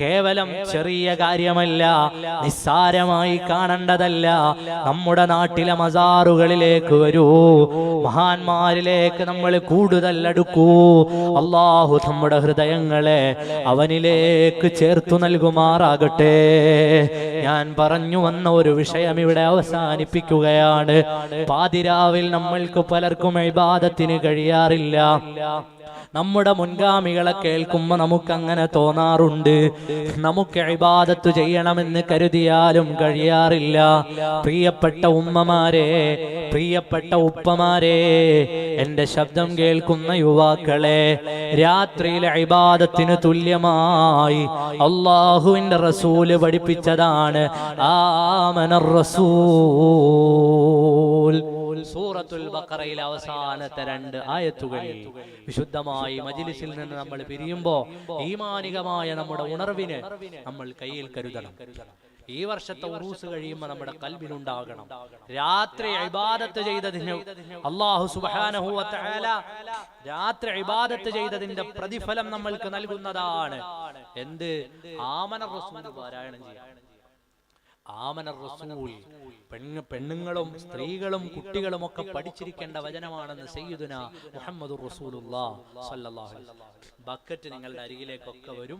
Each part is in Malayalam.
കേവലം ചെറിയ കാര്യമല്ല നിസ്സാരമായി കാണേണ്ടതല്ല. നമ്മുടെ നാട്ടിലെ മസാറുകളിലേക്ക് വരൂ. മഹാന്മാരിലേക്ക് നമ്മൾ കൂടുതൽ അടുക്കൂ. അള്ളാഹു നമ്മുടെ ഹൃദയങ്ങളെ അവനിലേക്ക് ചേർത്തു നൽകുമാറാകട്ടെ. ഞാൻ പറഞ്ഞു വന്ന ഒരു വിഷയം ഇവിടെ അവസാനിപ്പിക്കുകയാണ്. പാതിരാവിൽ നമ്മൾക്ക് പലർക്കും ഇബാദത്തിന് കഴിയാറില്ല. നമ്മുടെ മുൻഗാമികളെ കേൾക്കുമ്പോൾ നമുക്ക് അങ്ങനെ തോന്നാറുണ്ട്. നമുക്ക് ഇബാദത്ത് ചെയ്യണമെന്ന് കരുതിയാലും കഴിയാറില്ല. പ്രിയപ്പെട്ട ഉമ്മമാരെ പ്രിയപ്പെട്ട ഉപ്പമാരെ എന്റെ ശബ്ദം കേൾക്കുന്ന യുവാക്കളെ രാത്രിയിലെ ഇബാദത്തിന് തുല്യമായി അള്ളാഹുവിന്റെ റസൂൽ പഠിപ്പിച്ചതാണ്. ആമനർ റസൂൽ സൂറത്തുൽ ബഖറയിലെ അവസാനത്തെ രണ്ട് ആയത്തുകളിൽ വിശുദ്ധമായി മജിലിസിൽ നിന്ന് നമ്മൾ പിരിയുമ്പോ ഈമാനികമായ നമ്മുടെ ഉണർവിന് നമ്മൾ കയ്യിൽ കരുതണം. ഈ വർഷത്തെ ഉറൂസ് കഴിയുമ്പോൾ നമ്മുടെ കൽബിലുണ്ടാകണം. രാത്രി ഇബാദത്ത് ചെയ്തതിന് അള്ളാഹു തആല രാത്രി ഇബാദത്ത് ചെയ്തതിന്റെ പ്രതിഫലം നമ്മൾക്ക് നൽകുന്നതാണ്. എന്ത്? ആമന പാരായണം ചെയ്യാം. ആമന റസൂൽ പെണ്ണ് പെണ്ണുങ്ങളും സ്ത്രീകളും കുട്ടികളും ഒക്കെ പഠിച്ചിരിക്കേണ്ട വചനമാണെന്ന് സയ്യിദുന മുഹമ്മദ് ബക്കറ്റ് നിങ്ങളുടെ അരികിലേക്കൊക്കെ വരും.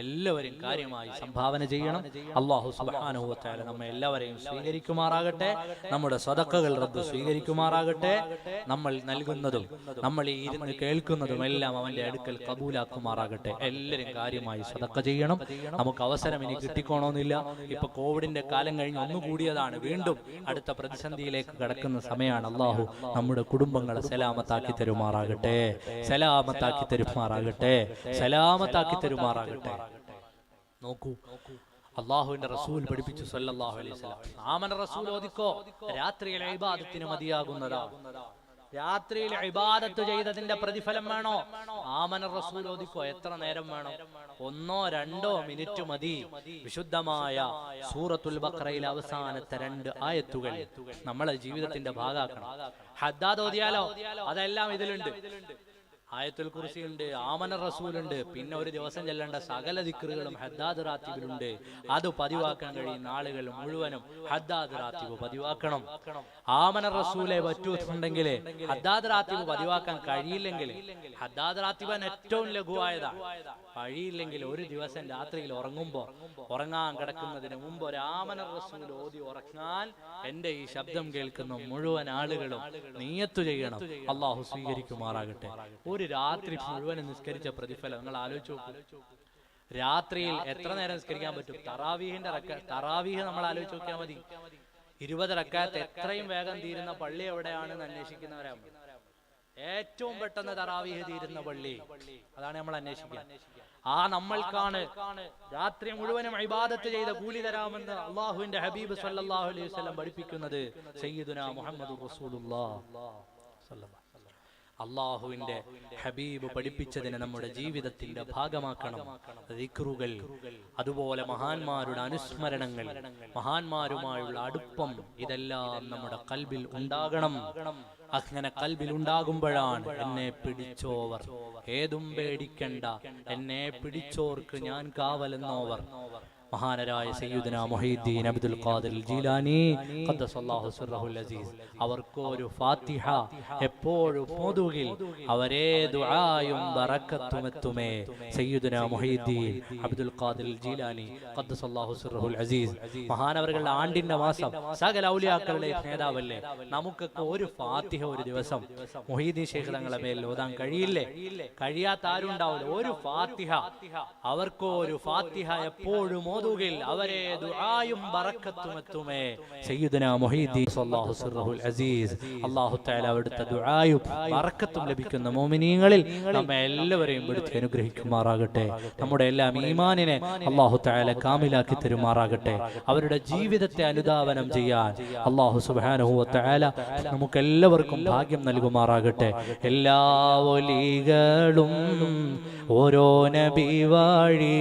എല്ലാവരും കാര്യമായി സംഭാവന ചെയ്യണം. അള്ളാഹു സുബാനുഭവത്തായ നമ്മെ എല്ലാവരെയും സ്വീകരിക്കുമാറാകട്ടെ. നമ്മുടെ സ്വതക്കകൾ റബ്ബ് സ്വീകരിക്കുമാറാകട്ടെ. നമ്മൾ നൽകുന്നതും നമ്മൾ ഈ ഇരുന്ന് കേൾക്കുന്നതും എല്ലാം അവന്റെ അടുക്കൽ കബൂലാക്കുമാറാകട്ടെ. എല്ലാവരും കാര്യമായി സ്വതക്ക ചെയ്യണം. നമുക്ക് അവസരം ഇനി കിട്ടിക്കോണമെന്നില്ല ഇപ്പൊ കോവിഡിന്റെ കാലം കഴിഞ്ഞ് ഒന്നുകൂടിയതാണ് വീണ്ടും അടുത്ത പ്രതിസന്ധിയിലേക്ക് കടക്കുന്ന സമയമാണ്. അള്ളാഹു നമ്മുടെ കുടുംബങ്ങളെ സലാമത്താക്കി തരുമാറാകട്ടെ. സലാമത്താക്കി തരുമാറാകട്ടെ. സലാമത്താക്കി തരുമാറാകട്ടെ. നോക്കൂ അള്ളാഹുവിന്റെ റസൂൽ പഠിപ്പിച്ചു സല്ലല്ലാഹു അലൈഹി വസല്ലം. ആമന റസൂൽ ഓദിക്കോ രാത്രിയിലെ ഇബാദത്തിന് മതിയാകുന്നതാ. രാത്രിയിൽ ഇബാദത്ത് ചെയ്തതിന്റെ പ്രതിഫലം വേണോ? ആമന റസൂൽ ഓദിക്കോ എത്ര നേരം വേണം? ഒന്നോ രണ്ടോ മിനിറ്റ് മതി. വിശുദ്ധമായ സൂറത്തുൽ ബഖറയിലെ അവസാനത്തെ രണ്ട് ആയത്തുകൾ നമ്മളെ ജീവിതത്തിന്റെ ഭാഗമാക്കണം. ഹദ്ദാദ് ഓതിയാലോ? അതെല്ലാം ഇതിലുണ്ട്. ആയത്തുൽ കുറിസി ഉണ്ട് ആമന റസൂലുണ്ട് പിന്നെ ഒരു ദിവസം ചെല്ലേണ്ട സകല ദിക്കറുകളും ഹദ്ദാദ് റാത്തിബിലുണ്ട്. അത് പതിവാക്കാൻ കഴിയുന്ന ആളുകൾ മുഴുവനും ഹദ്ദാദ് റാത്തിബ് പതിവാക്കണം. ആമന റസൂലെ പറ്റുന്നുണ്ടെങ്കിൽ ഹദ്ദാദ് റാത്തിബ് പതിവാക്കാൻ കഴിയില്ലെങ്കിൽ ഹദ്ദാദ് റാത്തിബൻ ഏറ്റവും ലഘുവായതാ കഴിയില്ലെങ്കിൽ ഒരു ദിവസം രാത്രിയിൽ ഉറങ്ങുമ്പോ ഉറങ്ങാൻ കിടക്കുന്നതിന് മുമ്പ് ഒരു ആമന റസൂൽ ഓതി ഉറങ്ങാൻ എന്റെ ഈ ശബ്ദം കേൾക്കുന്ന മുഴുവൻ ആളുകളും നീയത്തു ചെയ്യണം. അള്ളാഹു സ്വീകരിക്കുമാറാകട്ടെ. ഒരു രാത്രി മുഴുവൻ നിസ്കരിച്ച പ്രതിഫലം. നിങ്ങൾ ആലോചിച്ചു നോക്കൂ. രാത്രിയിൽ എത്ര നേരം നിസ്കരിക്കാൻ പറ്റും? തറാവീഹിന്റെ തറാവീഹ് നമ്മൾ ആലോചിച്ച് നോക്കിയാൽ മതി. ഇരുപത് റക്കാത്ത് എത്രയും വേഗം തീരുന്ന പള്ളി എവിടെയാണെന്ന് അന്വേഷിക്കുന്നവരാ ഏറ്റവും പെട്ടെന്ന് തറാവീഹ് തീരുന്ന പള്ളി അതാണ് നമ്മൾ അന്വേഷിക്കുക. ആ നമ്മൾക്കാണ് രാത്രി മുഴുവനും ഇബാദത്ത് ചെയ്ത കൂലി തരാമെന്ന് അള്ളാഹുവിന്റെ ഹബീബ് സല്ലാഹു അലൈഹി വസല്ലം പഠിപ്പിക്കുന്നത് സയ്യിദുന മുഹമ്മദ് റസൂലുള്ള അള്ളാഹുവിന്റെ ഹബീബ് പഠിപ്പിച്ചതിനെ നമ്മുടെ ജീവിതത്തിന്റെ ഭാഗമാക്കണം. ദിക്റുകൾ അതുപോലെ മഹാന്മാരുടെ അനുസ്മരണങ്ങൾ മഹാന്മാരുമായുള്ള അടുപ്പം ഇതെല്ലാം നമ്മുടെ കൽബിൽ ഉണ്ടാകണം. അങ്ങനെ കൽബിൽ ഉണ്ടാകുമ്പോഴാണ് എന്നെ പിടിച്ചോവർ. ഏതും പേടിക്കണ്ട എന്നെ പിടിച്ചോർക്ക് ഞാൻ കാവലെന്നോവർ. മഹാനരായ സയ്യുദന മൊഹീദ്ദീൻ അബ്ദുൽ ഖാദിർ ജീലാനി അസീസ്. അവർക്ക് ഒരു ഫാത്തിഹ എപ്പോഴും ഓതുകിൽ അവരെ ദുആയും ബറക്കത്തും എത്തുമേ സയ്യുദന മൊഹീദ്ദീൻ അബ്ദുൽ ഖാദിർ ജീലാനി ഖദ്ദസല്ലാഹു സിർറഹുൽ അസീസ്. മഹാനവരുടെ ആണ്ടിന്റെ മാസം സകല ഔലിയാക്കളുടെ നേതാവല്ലേ നമുക്കൊക്കെ ഒരു ഫാത്തിഹ ഒരു ദിവസം മൊഹീദ്ദീൻ ശേഖ് തങ്ങളെ മേൽ ഓതാൻ കഴിയില്ലേ? കഴിയാത്ത ആരും ഉണ്ടാവില്ല ഒരു ഫാത്തിഹ. അവർക്കോ ഒരു ഫാത്തിഹ എപ്പോഴും ഓതുകിൽ അവരെ ദുആയും ബറക്കത്തും എത്തുമേ സയ്യിദുന മുഹീദ്ദീൻ സല്ലല്ലാഹു സിർറഹുൽ അസീസ്. അല്ലാഹു തആല അവിടുത്തെ ദുആയും ബറക്കത്തും ലഭിക്കുന്ന മുഅ്മിനീങ്ങളിൽ നമ്മെ എല്ലാവരെയും വിടുത്തി അനുഗ്രഹിക്കുമാറാകട്ടെ. നമ്മുടെ എല്ലാ ഈമാനിനെ അല്ലാഹു തആല കാമിലാക്കി തരുമാറാകട്ടെ. അവരുടെ ജീവിതത്തെ അനുദാവനം ചെയ്യാൻ അല്ലാഹു സുബ്ഹാനഹു വ തആല നമുക്ക് എല്ലാവർക്കും ഭാഗ്യം നൽകുമാറാകട്ടെ. എല്ലാ ഒലികളും ഓരോ നബി വഴി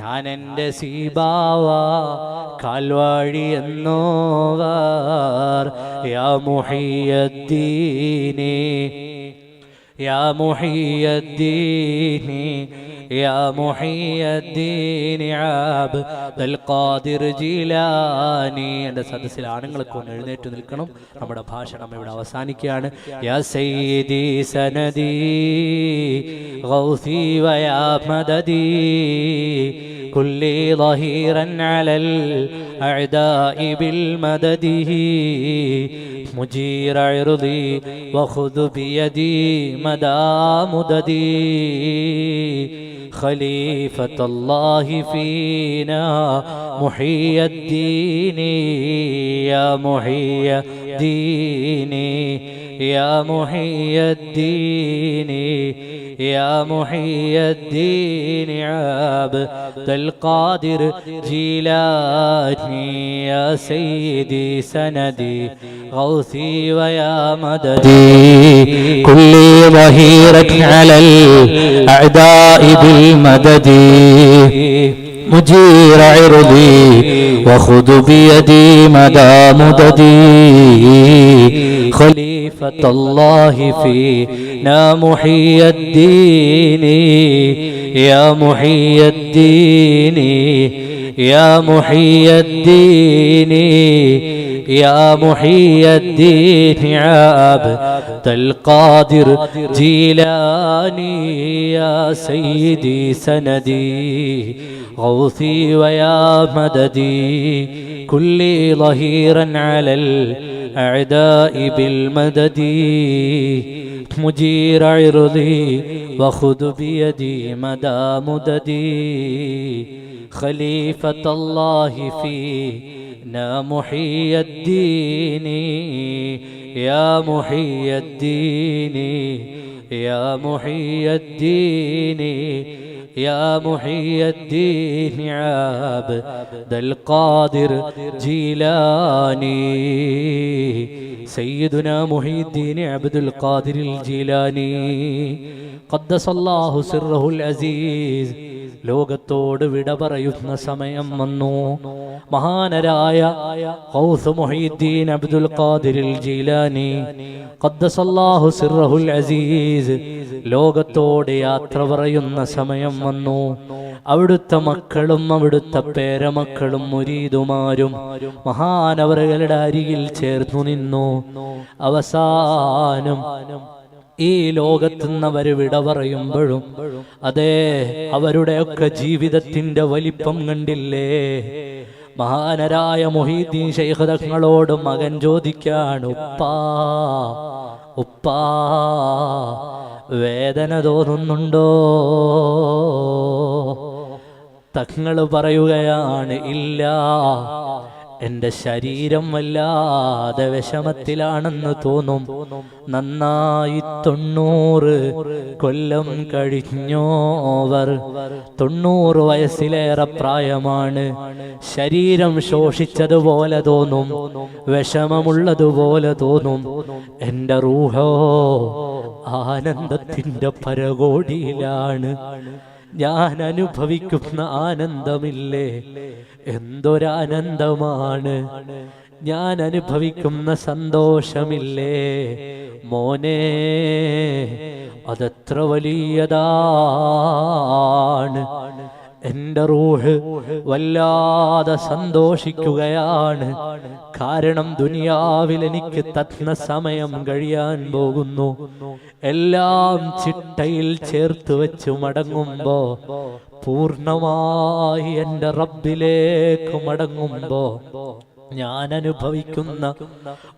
ഞാൻ എൻ്റെ സീബാവ കാൽവഴി എന്നോവർ യാ മുഹിയദ്ദീനെ യാ മുഹിയദ്ദീനെ يا محي الدين عبد القادر جيلاني എൻ്റെ സദസ്സിൽ ആണുങ്ങളൊക്കെ ഒന്ന് എഴുന്നേറ്റ് നിൽക്കണം നമ്മുടെ ഭാഷണം ഇവിടെ അവസാനിക്കുകയാണ് യാ സയ്യിദി സനദി ഗൗസി വയാ മദദി كلي ظهيرا على الأعداء بالمدد مجير عرضي وخذ بيدي مدى مددي خليفة الله فينا محيي الدين يا محيي الدين يا محيي الدين يا محيي الدين. عبد القادر جيلاني يا سيدي سندي غوثي ويا مددي. كلي ظهيرك على الأعداء بالمدد مجير عرضي وخذ بيدي مدى مددي. خليفة الله فينا محيي الدين يا محيي الدين يا محيي الدين. يا محيي الدين عبد القادر جيلاني يا سيدي سندي غوثي ويا مددي كلي ظهيرا على الأعداء بالمدد مجير عرضي وخذ بيدي مدى مددي خليفة الله فينا محيي الدين يا محيي الدين يا محيي الدين يا محيي الدين عبد القادر جيلاني. سيدنا محي الدين عبد القادر الجيلاني. قدس الله سره العزيز. ലോകത്തോട് വിട പറയുന്ന സമയം വന്നു. മഹാനരായ മുഹീദ്ദീൻ അബ്ദുൽ ഖാദിരിൽ ജീലാനി ഖദ്ദസല്ലാഹു അസീസ് ലോകത്തോട് യാത്ര പറയുന്ന സമയം വന്നു. അവിടുത്തെ മക്കളും അവിടുത്തെ പേരമക്കളും മുരീതുമാരും മഹാനവറുകളുടെ അരികിൽ ചേർന്നു നിന്നു. അവസാനം ഈ ലോകത്തുനിന്നവർ വിട പറയുമ്പോഴും അതെ അവരുടെയൊക്കെ ജീവിതത്തിന്റെ വലിപ്പം കണ്ടില്ലേ? മഹാനരായ മൊഹീദ്ദീൻ ശൈഖതങ്ങളോട് മകൻ ചോദിക്കാണ് ഉപ്പാ ഉപ്പാ വേദന തോന്നുന്നുണ്ടോ? തങ്ങൾ പറയുകയാണ് ഇല്ല എന്റെ ശരീരം വല്ലാതെ വിഷമത്തിലാണെന്ന് തോന്നും. നന്നായി തൊണ്ണൂറ് കൊല്ലം കഴിഞ്ഞോവർ. തൊണ്ണൂറ് വയസ്സിലേറെ പ്രായമാണ്. ശരീരം ശോഷിച്ചതുപോലെ തോന്നും. വിഷമമുള്ളതുപോലെ തോന്നും. എന്റെ റൂഹോ ആനന്ദത്തിന്റെ പരകോടിയിലാണ്. ഞാൻ അനുഭവിക്കുന്ന ആനന്ദമില്ലേ? എന്തൊരാനന്ദമാണ്? ഞാൻ അനുഭവിക്കുന്ന സന്തോഷമില്ലേ? മോനെ അതത്ര വലിയതാണ്. എന്റെ റൂഹ് വല്ലാതെ സന്തോഷിക്കുകയാണ്. കാരണം ദുനിയാവിൽ എനിക്ക് തത്ന സമയം കഴിയാൻ പോകുന്നു. എല്ലാം ചിട്ടയിൽ ചേർത്ത് വെച്ച് മടങ്ങുമ്പോ പൂർണമായി എന്റെ റബ്ബിലേക്ക് മടങ്ങുമ്പോ ഞാൻ അനുഭവിക്കുന്ന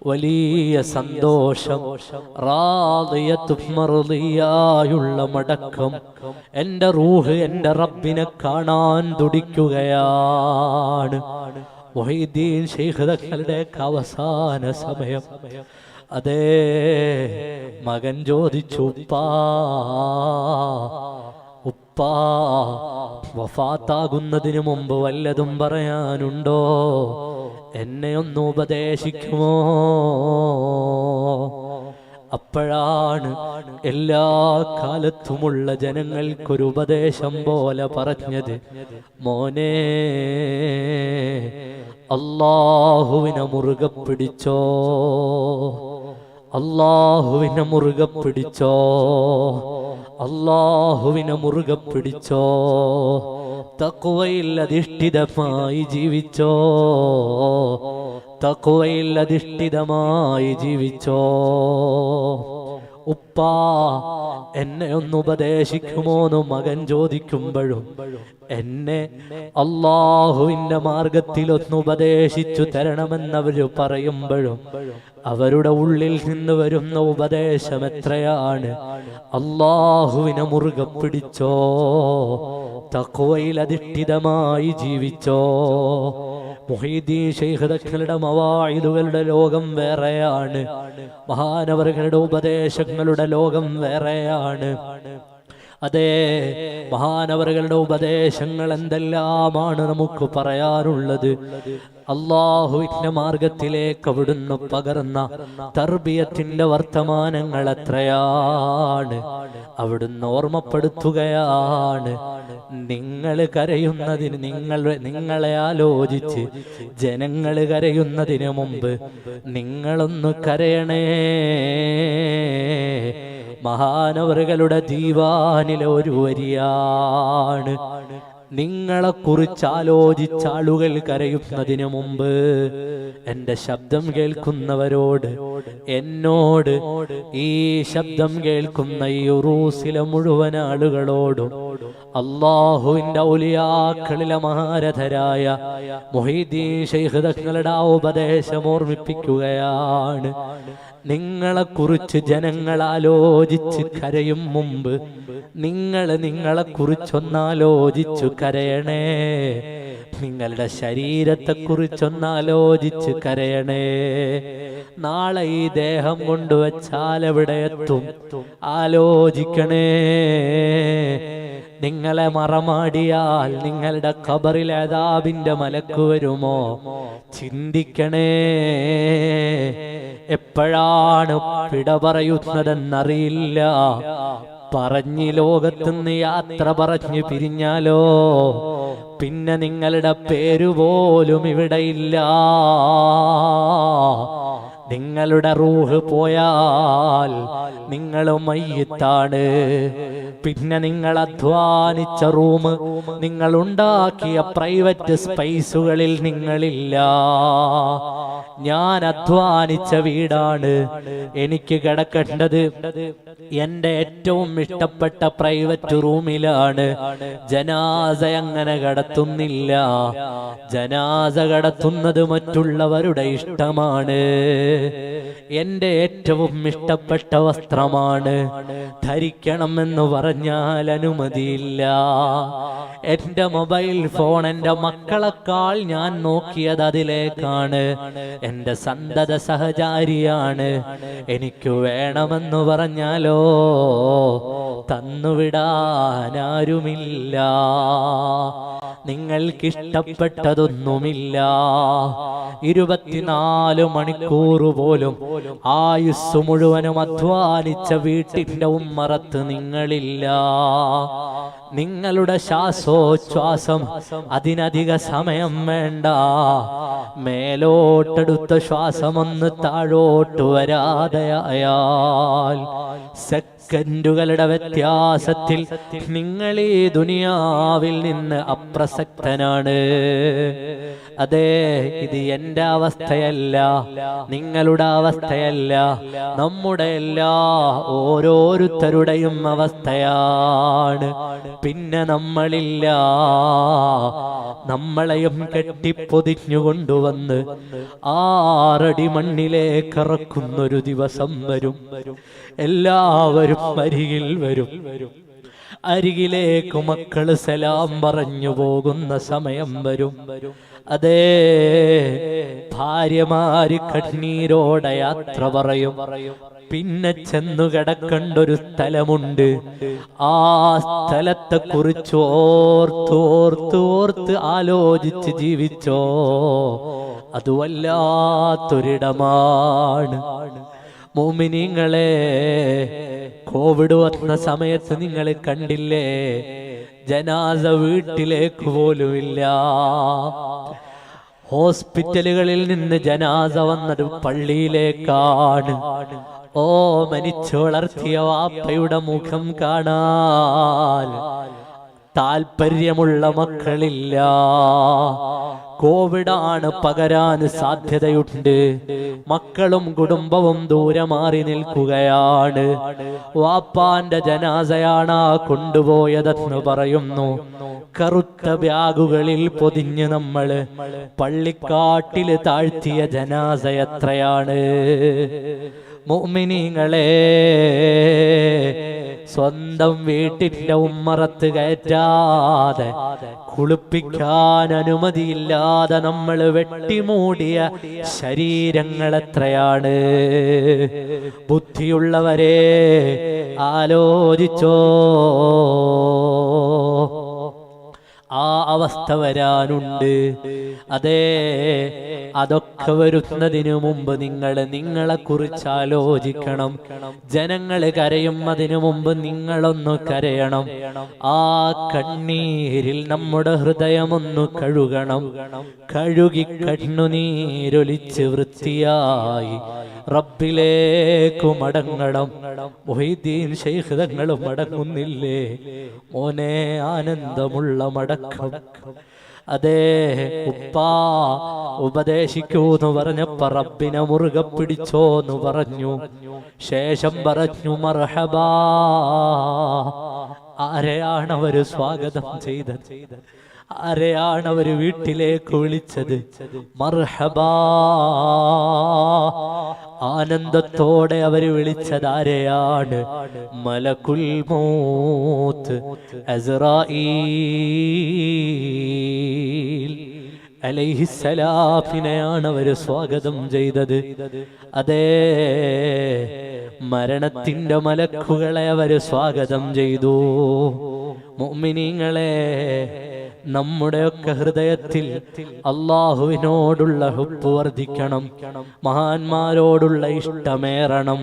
വലിയ സന്തോഷം റാതിയുള്ള മടക്കം എന്റെ റൂഹ് എന്റെ റബ്ബിനെ കാണാൻ തുടിക്കുകയാണ്. മൊഹീദ്ദീൻ ശൈഖ് തങ്ങളുടെ അവസാന സമയം. അതേ മകൻ ചോദിച്ചു ഉപ്പാ ഉപ്പാ വഫാത്താകുന്നതിന് മുമ്പ് വല്ലതും പറയാനുണ്ടോ? എന്നെ ഒന്ന് ഉപദേശിക്കുമോ? അപ്പോഴാണ് എല്ലാ കാലത്തുമുള്ള ജനങ്ങൾക്കൊരു ഉപദേശം പോലെ പറഞ്ഞത്. മോനെ അള്ളാഹുവിനെ മുറുകെ പിടിച്ചോ? അള്ളാഹുവിനെ മുറുകെ പിടിച്ചോ? അള്ളാഹുവിനെ മുറുകെ പിടിച്ചോ? തക്കുവയിൽ അധിഷ്ഠിതമായി ജീവിച്ചോ? തക്കുവയിൽ അധിഷ്ഠിതമായി ജീവിച്ചോ ഉപ്പാ എന്നെ ഒന്ന് ഉപദേശിക്കുമോന്ന് മകൻ ചോദിക്കുമ്പോഴും എന്നെ അള്ളാഹുവിന്റെ മാർഗത്തിൽ ഒന്ന് ഉപദേശിച്ചു തരണമെന്നവര് പറയുമ്പോഴും അവരുടെ ഉള്ളിൽ നിന്ന് വരുന്ന ഉപദേശം എത്രയാണ്? അള്ളാഹുവിനെ മുറുകെ പിടിച്ചോ? തക്കുവയിൽ അധിഷ്ഠിതമായി ജീവിച്ചോ? മൊഹീദീൻ ശൈഖ് മവായുധകളുടെ ലോകം വേറെയാണ്. മഹാനവറുകളുടെ ഉപദേശങ്ങളുടെ ലോകം വേറെയാണ്. അതെ മഹാനവറുകളുടെ ഉപദേശങ്ങൾ എന്തെല്ലാമാണ് നമുക്ക് പറയാനുള്ളത്? അള്ളാഹുവിന്റെ മാർഗത്തിലേക്ക് അവിടുന്ന് പകർന്ന തർബിയത്തിന്റെ വർത്തമാനങ്ങൾ എത്രയാണ്? അവിടുന്ന് ഓർമ്മപ്പെടുത്തുകയാണ്. നിങ്ങൾ കരയുന്നതിന് നിങ്ങൾ നിങ്ങളെ ആലോചിച്ച് ജനങ്ങൾ കരയുന്നതിന് മുമ്പ് നിങ്ങളൊന്ന് കരയണേ. മഹാനവറുകളുടെ ദീവാനിലെ ഒരു വരിയാണ്. നിങ്ങളെ കുറിച്ച് ആലോചിച്ച ആളുകൾ കരയുന്നതിന് മുമ്പ് എന്റെ ശബ്ദം കേൾക്കുന്നവരോട് എന്നോട് ഈ ശബ്ദം കേൾക്കുന്ന ഈ ഉറൂസിലെ മുഴുവൻ ആളുകളോടും അള്ളാഹുവിന്റെ ഔലിയാക്കളിലെ മഹാരഥരായ മൊഹീദ്ദീൻ ശൈഖ് തങ്ങളുടെ ആ ഉപദേശം ഓർമ്മിപ്പിക്കുകയാണ്. നിങ്ങളെ കുറിച്ച് ജനങ്ങൾ ആലോചിച്ച് കരയും മുമ്പ് നിങ്ങൾ നിങ്ങളെ കുറിച്ചൊന്നാലോചിച്ചു കരയണേ. നിങ്ങളുടെ ശരീരത്തെ കുറിച്ചൊന്നാലോചിച്ച് കരയണേ. നാളെ ഈ ദേഹം കൊണ്ടുവച്ചാൽ എവിടെ എത്തും? ആലോചിക്കണേ. നിങ്ങളെ മറമാടിയാൽ നിങ്ങളുടെ ഖബറിൽ അതാബിന്റെ മലക്ക് വരുമോ? ചിന്തിക്കണേ. എപ്പോഴാണ് പിട പറയുന്നതെന്നറിയില്ല. പറഞ്ഞ് ലോകത്തുനിന്ന് യാത്ര പറഞ്ഞു പിരിഞ്ഞാലോ? പിന്നെ നിങ്ങളുടെ പേര് പോലും ഇവിടെയില്ല നിങ്ങളുടെ റൂഹ് പോയാൽ നിങ്ങൾ മയ്യത്താണ്. പിന്നെ നിങ്ങൾ അധ്വാനിച്ച റൂം നിങ്ങൾ ഉണ്ടാക്കിയ പ്രൈവറ്റ് സ്പേസുകളിൽ നിങ്ങളില്ല. ഞാൻ അധ്വാനിച്ച വീടാണ് എനിക്ക് കിടക്കേണ്ടത്. എന്റെ ഏറ്റവും ഇഷ്ടപ്പെട്ട പ്രൈവറ്റ് റൂമിലാണ്. ജനാസ അങ്ങനെ കടത്തുന്നില്ല. ജനാസ കടത്തുന്നത് മറ്റുള്ളവരുടെ ഇഷ്ടമാണ്. എന്റെ ഏറ്റവും ഇഷ്ടപ്പെട്ട വസ്ത്രമാണ്. ധരിക്കണമെന്ന് പറഞ്ഞാൽ അനുമതിയില്ല. എന്റെ മൊബൈൽ ഫോൺ എന്റെ മക്കളെക്കാൾ ഞാൻ നോക്കിയത് അതിലേക്കാണ്. എന്റെ സന്തത സഹചാരിയാണ്. എനിക്ക് വേണമെന്ന് പറഞ്ഞാലോ? തന്നുവിടാനാരുമില്ല നിങ്ങൾക്കിഷ്ടപ്പെട്ടതൊന്നുമില്ല. ഇരുപത്തിനാല് മണിക്കൂർ പോലും ആയുസ് മുഴുവനും അധ്വാനിച്ച വീട്ടിന്റെ ഉമ്മറത്ത് നിങ്ങളില്ല. നിങ്ങളുടെ ശ്വാസോച്ഛ്വാസം അതിനധിക സമയം വേണ്ട. മേലോട്ടെടുത്ത ശ്വാസമൊന്ന് താഴോട്ട് വരാതെയായാൽ സെക്കൻഡുകളുടെ വ്യത്യാസത്തിൽ നിങ്ങൾ ഈ ദുനിയാവിൽ നിന്ന് അപ്രസക്തനാണ്. അതെ ഇത് എന്റെ അവസ്ഥയല്ല നിങ്ങളുടെ അവസ്ഥയല്ല നമ്മുടെ എല്ലാ ഓരോരുത്തരുടെയും അവസ്ഥയാണ്. പിന്നെ നമ്മളില്ല. നമ്മളെയും കെട്ടിപ്പൊതിഞ്ഞു കൊണ്ടുവന്ന് ആറടി മണ്ണിലേക്ക് ഇറക്കുന്നൊരു ദിവസം വരും. എല്ലാവരും അരികിൽ വരും. അരികിലേക്ക് മക്കൾ സലാം പറഞ്ഞു പോകുന്ന സമയം വരും. അതേ ഭാര്യമാര് കണ്ണീരോടെ യാത്ര പറയും. പിന്നെ ചെന്നു കിടക്കേണ്ട ഒരു സ്ഥലമുണ്ട്. ആ സ്ഥലത്തെ കുറിച്ച് ഓർത്തോർത്തോർത്ത് ഓർത്ത് ഓർത്ത് ആലോചിച്ച് ജീവിച്ചോ? അത് വല്ലാത്തൊരിടമാണ്. മോമിനിങ്ങളെ കോവിഡ് വന്ന സമയത്ത് നിങ്ങൾ കണ്ടില്ലേ? ജനാസ വീട്ടിലേക്ക് പോലും ഇല്ല ഹോസ്പിറ്റലുകളിൽ നിന്ന് ജനാസ വന്നത് പള്ളിയിലേക്കാണ്. ഓ മനിച്ചോളർത്തിയ വാപ്പയുടെ മുഖം കാണാൻ താല്പര്യമുള്ള മക്കളില്ല. കോവിഡാണ് പകരാൻ സാധ്യതയുണ്ട്. മക്കളും കുടുംബവും ദൂരെ മാറി നിൽക്കുകയാണ്. വാപ്പാന്റെ ജനാസയാണ് കൊണ്ടുപോയതെന്ന് പറയുന്നു. കറുത്ത ബാഗുകളിൽ പൊതിഞ്ഞ് നമ്മൾ പള്ളിക്കാട്ടിൽ താഴ്ത്തിയ ജനാസ എത്രയാണ്? മുഅ്മിനീങ്ങളെ സ്വന്തം വീട്ടിന്റെ ഉമ്മറത്ത് കയറ്റാതെ കുളിപ്പിക്കാൻ അനുമതിയില്ലാതെ നമ്മൾ വെട്ടിമൂടിയ ശരീരങ്ങൾ എത്രയാണ്? ബുദ്ധിയുള്ളവരെ ആലോചിച്ചോ. ആ അവസ്ഥ വരാനുണ്ട്. അതേ അതൊക്കെ വരുന്നതിനു മുമ്പ് നിങ്ങൾ നിങ്ങളെ കുറിച്ച് ആലോചിക്കണം. ജനങ്ങൾ കരയും അതിനു മുമ്പ് നിങ്ങളൊന്ന് കരയണം. ആ കണ്ണീരിൽ നമ്മുടെ ഹൃദയമൊന്ന് കഴുകണം. കഴുകി കണ്ണുനീരൊലിച്ച് വൃത്തിയായി റബ്ബിലേക്കു മടങ്ങണം. മൊഹീദ്ദീൻ ശൈഖ് മടങ്ങുന്നില്ലേ? മോനെ ആനന്ദമുള്ള മടക്കം അതെ ഉപ്പാ ഉപദേശിക്കൂന്ന് പറഞ്ഞപ്പോ റബ്ബിനെ പിടിച്ചോ എന്ന് പറഞ്ഞു. ശേഷം പറഞ്ഞു മർഹബാ ആരെയാണ് അവർ സ്വാഗതം ചെയ്തത്? ആരെയാണ് അവർ വീട്ടിലേക്ക് വിളിച്ചത്? മർഹബാ ആനന്ദത്തോടെ അവർ വിളിച്ചതാരെയാണ് മലക്കുൽ മൂത്ത് അലൈഹിസലാഫിനെയാണ് അവർ സ്വാഗതം ചെയ്തത്. അതേ മരണത്തിന്റെ മലക്കുകളെ അവർ സ്വാഗതം ചെയ്തു. മുഅ്മിനീങ്ങളെ നമ്മുടെയൊക്കെ ഹൃദയത്തിൽ അള്ളാഹുവിനോടുള്ള ഹുപ്പ് വർദ്ധിക്കണം. മഹാന്മാരോടുള്ള ഇഷ്ടമേറണം.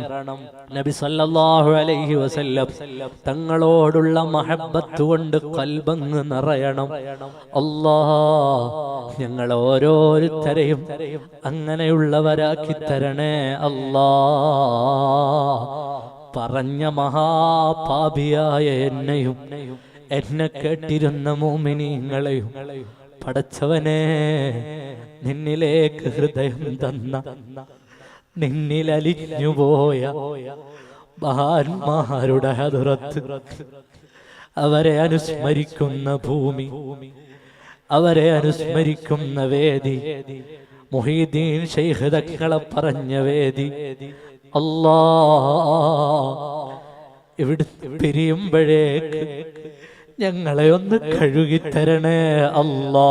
നബി സല്ലല്ലാഹു അലൈഹി വസല്ലം തങ്ങളോടുള്ള മഹബത്ത് കൊണ്ട് കൽബങ്ങ് നിറയണം. അല്ലാ ഞങ്ങൾ ഓരോരുത്തരെയും അങ്ങനെയുള്ളവരാക്കി തരണേ അല്ലാ പറഞ്ഞ മഹാപാപിയായ എന്നെയും എന്നെ കേട്ടിരുന്ന മോമിനിങ്ങളെയും പടച്ചവനെ നിന്നിലേക്ക് ഹൃദയം തന്ന നിന്നിൽ അലിഞ്ഞുപോയ മഹാന്മാരുടെ അതുറത്ത് അവരെ അനുസ്മരിക്കുന്ന ഭൂമി അവരെ അനുസ്മരിക്കുന്ന വേദി ശൈഖ് തങ്ങളെ പറഞ്ഞ വേദി. അല്ലാ ഇവിടെ പിരിയുമ്പോഴേക്ക് ഞങ്ങളെ ഒന്ന് കഴുകിത്തരണേ അല്ലാ.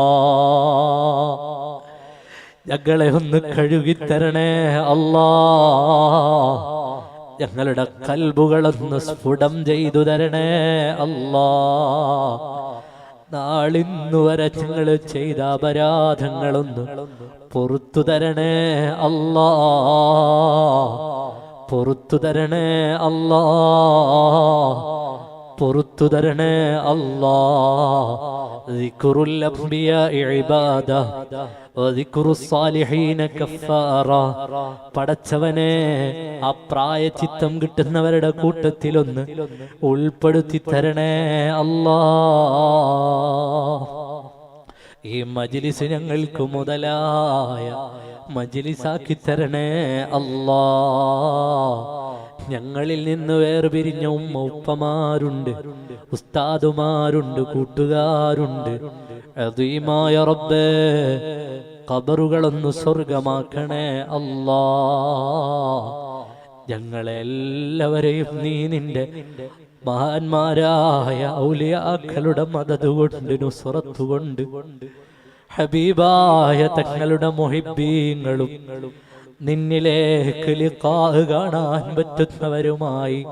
ഞങ്ങളെ ഒന്ന് കഴുകിത്തരണേ അല്ലാ. ഞങ്ങളുടെ കൽബുകളൊന്ന് സ്ഫുടം ചെയ്തു തരണേ അല്ലാ. നാളിന്നു വരെ ഞങ്ങൾ ചെയ്ത അപരാധങ്ങളൊന്ന് പൊറത്തു തരണേ അല്ലാ. പൊറത്തു തരണേ അല്ലാ. പൊറത്തു തരണേ അല്ലാ ذكر الأنبياء عبادة وذكر الصالحين كفارة പടച്ചവനെ ആ പ്രായച്ചിത്തം കിട്ടുന്നവരുടെ കൂട്ടത്തിലൊന്ന് ഉൾപ്പെടുത്തി തരണേ അല്ലാ ഈ മജിലിസ് ഞങ്ങൾക്ക് മുതലായ മജിലിസാക്കി തരണേ അല്ലാ ഞങ്ങളിൽ നിന്ന് വേർപിരിഞ്ഞ ഉമ്മ ഉപ്പമാരുണ്ട് ഉസ്താദുമാരുണ്ട് കൂട്ടുകാരുണ്ട്. അതീമായ റബ്ബേ ഖബറുകളൊന്ന് സ്വർഗമാക്കണേ അല്ലാ. ഞങ്ങളെല്ലാവരെയും നീ നിന്റെ മഹാന്മാരായ ഔലിയാക്കളുടെ മദത് കൊണ്ട് നുസ്രത്ത് കൊണ്ട് ഹബീബായ തങ്ങളുടെ മൊഹിബീങ്ങളും നിന്നിലേക്ക് ലിഖാഹ് കാണാൻ പറ്റുന്നവരുമായി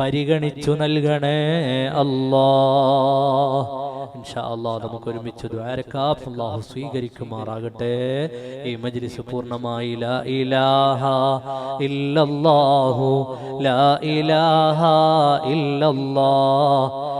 പരിഗണിച്ചു നൽകണേ അല്ലാ. ഇൻഷാ അല്ലാ നമുക്ക് ഒരുമിച്ച് ദ്വാരക്കാം അല്ലാഹു സ്വീകരിക്കുമാറാകട്ടെ. ഈ മജ്ലിസ് പൂർണമായി ലാ ഇലാഹ ഇല്ലല്ലാഹു ലാ ഇലാഹ ഇല്ലല്ലാഹ്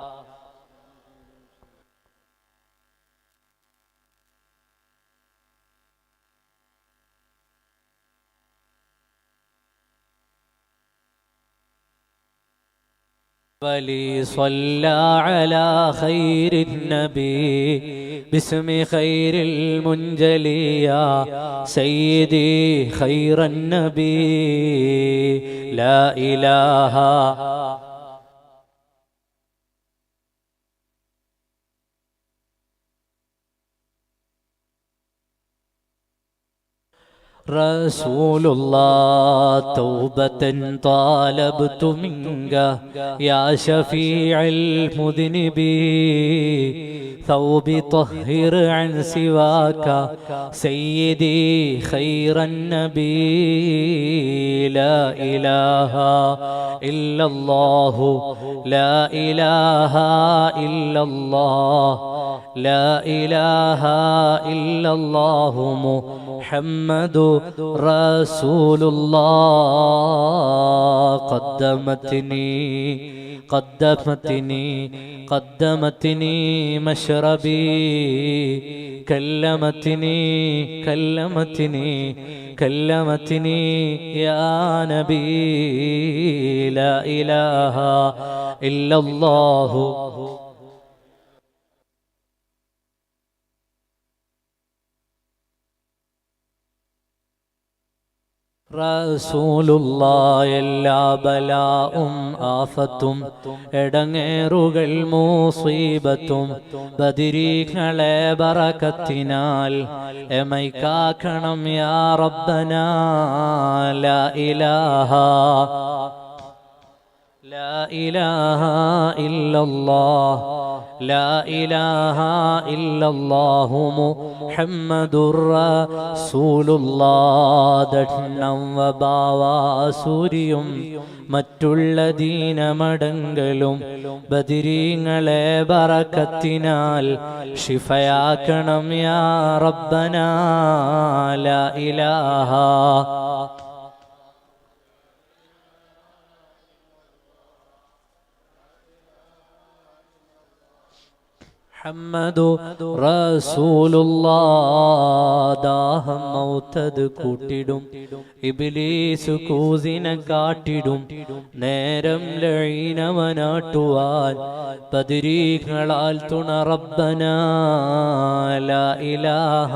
ولي صلى على خير النبي. باسم خير المنجلي يا سيدي خير النبي. لا إله رسول الله توبة طالبت منك يا شفيع المذنبين ثوب طهر عن سواك سيدي خير النبي لا إله إلا الله لا إله إلا الله لا إله إلا الله محمد رسول الله. قدمتني قدمتني قدمتني مشربي. كلمتني كلمتني كلمتني يا نبي. لا إله إلا الله. എല്ലാ ബലാവും ആഫത്തും എടങ്ങേറുകൾ മൂസീബത്തും ബദിരീകളെ ബറക്കത്തിനാൽ എമൈക്കാക്കണം യാ റബ്ബനാ ലാ ഇലാഹ ലാ ഇലാഹ ഇല്ലല്ലാഹ്. لا إله إلا الله محمد رسول الله ദണ്ണം വബാവാസൂരിയും മറ്റുള്ള ദീനമടങ്കലും ബദിരീങ്ങളെ ബറക്കത്തിനാൽ ഷിഫയാക്കണം യാ റബ്ബന ലാ ഇലാഹ മുഹമ്മദു ദാഹം മൗത്തത് കൂട്ടിടും. ഇബിലീസു കൂസിനെ കാട്ടിടും. നേരം ലഴീനവനാട്ടുവാൻ പതിരീകളാൽ തുണ റബ്ബന. ലാ ഇലാഹ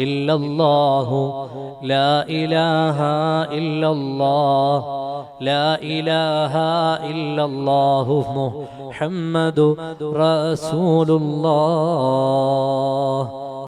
ഇല്ലല്ലാഹു. ലാ ഇലാഹ ഇല്ലല്ലാഹ്. ലാ ഇലാഹ ഇല്ലല്ലാഹു. മുഹമ്മദു റസൂൽ Resulullah